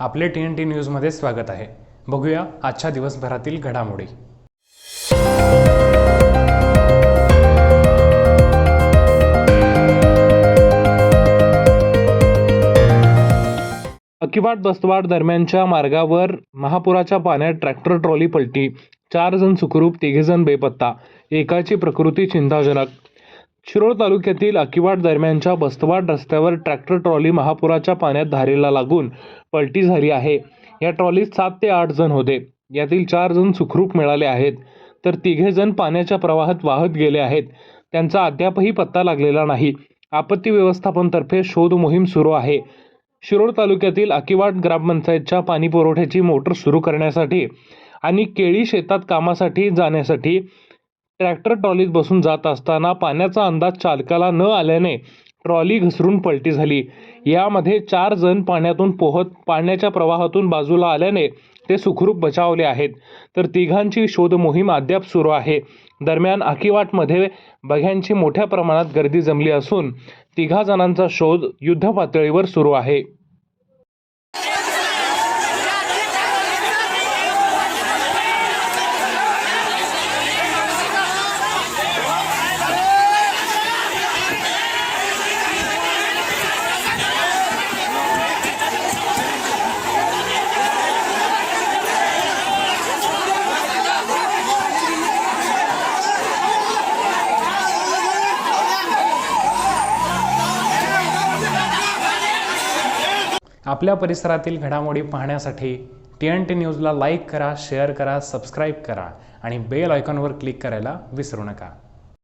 आपले T N T न्यूजमध्ये स्वागत आहे. बघूया आजच्या दिवसभरातील घडामोडी. अकिवाट बस्तवाड दरम्यानच्या मार्गावर महापुराच्या पाण्यात ट्रॅक्टर ट्रॉली पलटी चार जण सुखरूप तिघेजण बेपत्ता. एकाची प्रकृती चिंताजनक. शिरोळ तालुक्यातील अकिवाट दरम्यानच्या बस्तवाड रस्त्यावर ट्रॅक्टर ट्रॉली महापुराच्या पाण्यात धारेला लागून पलटी झाली आहे. या ट्रॉलीत सात ते आठ जण होते. यातील चार जण सुखरूप मिळाले आहेत. तर तिघे जण पाण्याच्या प्रवाहात वाहत गेले आहेत. त्यांचा अद्यापही पत्ता लागलेला नाही. आपत्ती व्यवस्थापनतर्फे शोध मोहीम सुरू आहे. शिरोळ तालुक्यातील अकिवाट ग्रामपंचायतच्या पाणी पुरवठ्याची मोटर सुरू करण्यासाठी आणि केळी शेतात कामासाठी जाण्यासाठी ट्रॅक्टर ट्रॉलीत बसून जात असताना पाण्याचा अंदाज चालकाला न आल्याने ट्रॉली घसरून पलटी झाली. यामध्ये चार जण पाण्यातून पोहत पाण्याच्या प्रवाहातून बाजूला आल्याने ते सुखरूप बचावले आहेत. तर तिघांची शोध मोहीम अद्याप सुरू आहे. दरम्यान अकिवाटमध्ये बघ्यांची मोठ्या प्रमाणात गर्दी जमली असून तिघा जणांचा शोध युद्धपातळीवर सुरू आहे. आपल्या परिसरातील घडामोडी पाहण्यासाठी टी एन टी न्यूजला लाईक करा शेअर करा सबस्क्राईब करा आणि बेल आयकॉनवर क्लिक करायला विसरू नका.